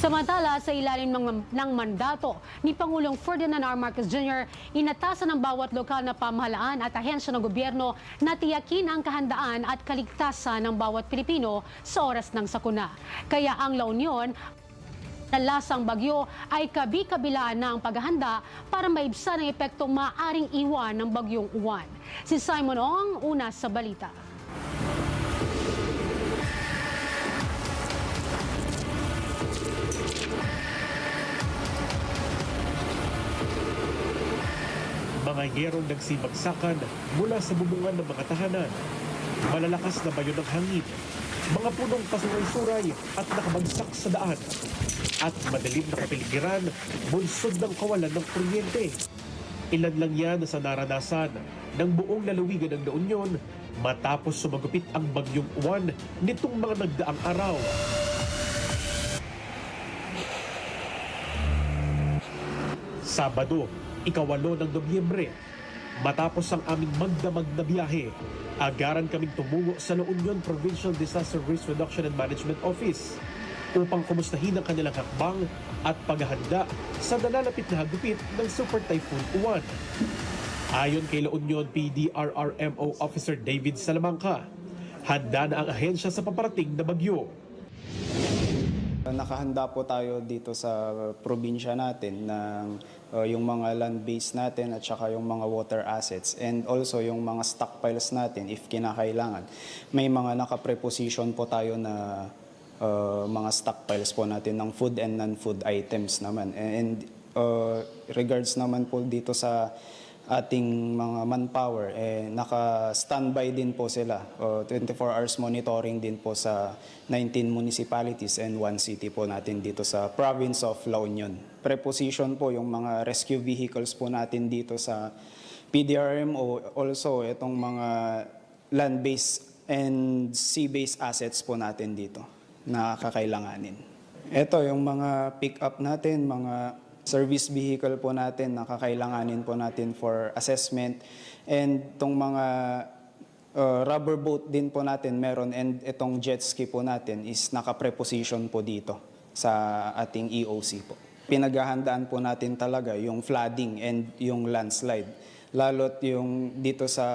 Samantala, sa ilalim ng, ng mandato ni Pangulong Ferdinand R. Marcos Jr., inatasan ng bawat lokal na pamahalaan at ahensya ng gobyerno na tiyakin ang kahandaan at kaligtasan ng bawat Pilipino sa oras ng sakuna. Kaya ang La Union na lasang bagyo ay kabi-kabilaan na ang paghahanda para maibsan ang epektong maaring iwan ng bagyong uwan. Si Simon Ong, una sa balita. Mga yerong nagsibagsakan mula sa bubungan ng mga tahanan. Malalakas na bayo ng hangin. Mga punong pasuray-suray at nakabagsak sa daan. At madilim na kapiligiran, bunsod ng kawalan ng kuryente. Ilan lang yan sa naranasan ng buong lalawigan ng La Union matapos sumagupit ang bagyong uwan nitong mga nagdaang araw. Sabado, ikawalo ng Nobyembre. Matapos ang aming magdamag na biyahe, agaran kaming tumungo sa La Union Provincial Disaster Risk Reduction and Management Office upang kumustahin ang kanilang hakbang at paghahanda sa nalalapit na hagupit ng Super Typhoon Uwan. Ayon kay La Union PDRRMO Officer David Salamanca, handa na ang ahensya sa paparating na bagyo. Nakahanda po tayo dito sa probinsya natin ng uh, yung mga land base natin at saka yung mga water assets and also yung mga stockpiles natin if kinakailangan. May mga nakapreposition po tayo na uh, mga stockpiles po natin ng food and non-food items naman. And uh, regards naman po dito sa ating mga manpower, eh, naka-standby din po sila. Uh, 24 hours monitoring din po sa 19 municipalities and one city po natin dito sa province of La Union. Preposition po yung mga rescue vehicles po natin dito sa PDRMO. Also, itong mga land-based and sea-based assets po natin dito na kakailanganin. Ito yung mga pick-up natin, mga service vehicle po natin na kakailanganin po natin for assessment. And itong mga uh, rubber boat din po natin meron and itong jet ski po natin is naka-preposition po dito sa ating EOC po. Pinaghahandaan po natin talaga yung flooding and yung landslide. Lalo't yung dito sa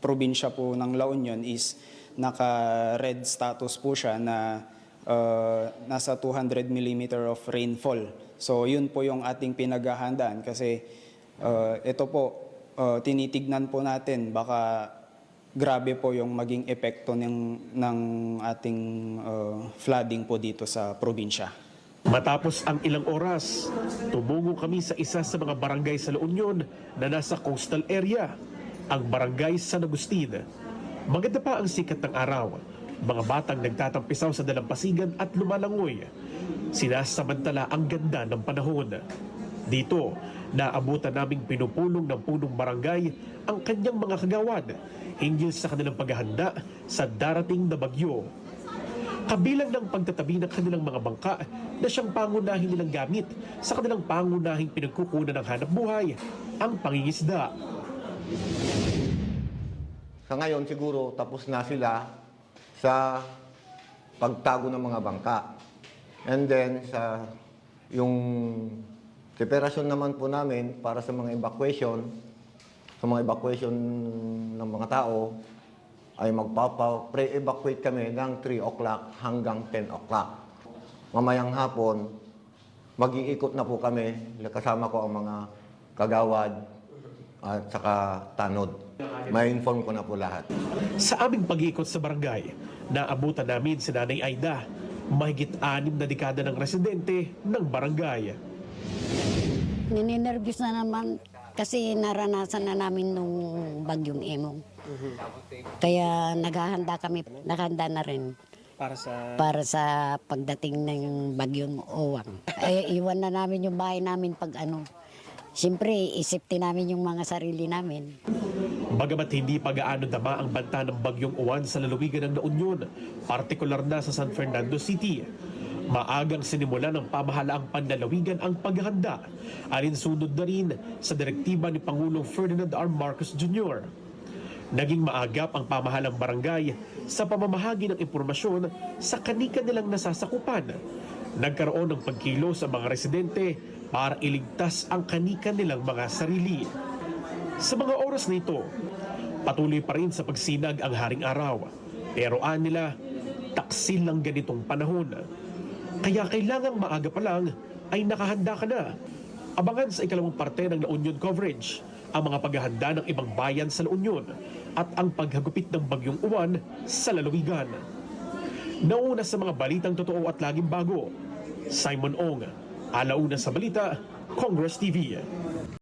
probinsya po ng La Union is naka-red status po siya na uh, nasa 200 millimeter of rainfall. So yun po yung ating pinaghahandaan kasi uh, ito po uh, tinitignan po natin baka grabe po yung maging epekto ng, ng ating uh, flooding po dito sa probinsya. Matapos ang ilang oras, tumungo kami sa isa sa mga barangay sa La Union na nasa coastal area, ang barangay San Agustin. Maganda pa ang sikat ng araw. Mga batang nagtatampisaw sa dalampasigan at lumalangoy. Sinasamantala ang ganda ng panahon. Dito, naabutan naming pinupulong ng punong barangay ang kanyang mga kagawad hinggil sa kanilang paghahanda sa darating na bagyo. Kabilang ng pagtatabi ng kanilang mga bangka na siyang pangunahin nilang gamit sa kanilang pangunahing pinagkukunan ng hanap buhay, ang pangingisda. Sa ngayon siguro tapos na sila sa pagtago ng mga bangka. And then sa yung preparasyon naman po namin para sa mga evacuation, sa mga evacuation ng mga tao, ay magpapa pre-evacuate kami ng 3 o'clock hanggang 10 o'clock. Mamayang hapon, mag-iikot na po kami, kasama ko ang mga kagawad at saka tanod. May inform ko na po lahat. Sa aming pag-ikot sa barangay, naabutan namin si Nanay Aida, mahigit anim na dekada ng residente ng barangay. Nininervous na naman kasi naranasan na namin nung bagyong Emong. Kaya naghahanda kami, naghanda na rin para sa para sa pagdating ng bagyong Owang. Ay, iwan na namin yung bahay namin pag ano. Siyempre, isipin namin yung mga sarili namin. Bagamat hindi pa gaano dama ang banta ng bagyong uwan sa lalawigan ng La Union, partikular na sa San Fernando City, maagang sinimula ng pamahalaang panlalawigan ang paghahanda, alinsunod na rin sa direktiba ni Pangulong Ferdinand R. Marcos Jr. Naging maagap ang pamahalang barangay sa pamamahagi ng impormasyon sa kanika nilang nasasakupan Nagkaroon ng pagkilos ang mga residente para iligtas ang kanika nilang mga sarili. Sa mga oras na ito, patuloy pa rin sa pagsinag ang haring araw. Pero anila, taksil ng ganitong panahon. Kaya kailangang maaga pa lang ay nakahanda ka na. Abangan sa ikalawang parte ng La Union coverage ang mga paghahanda ng ibang bayan sa La Union at ang paghagupit ng bagyong uwan sa lalawigan. Nauna sa mga balitang totoo at laging bago, Simon Ong, Alauna sa Balita, Congress TV.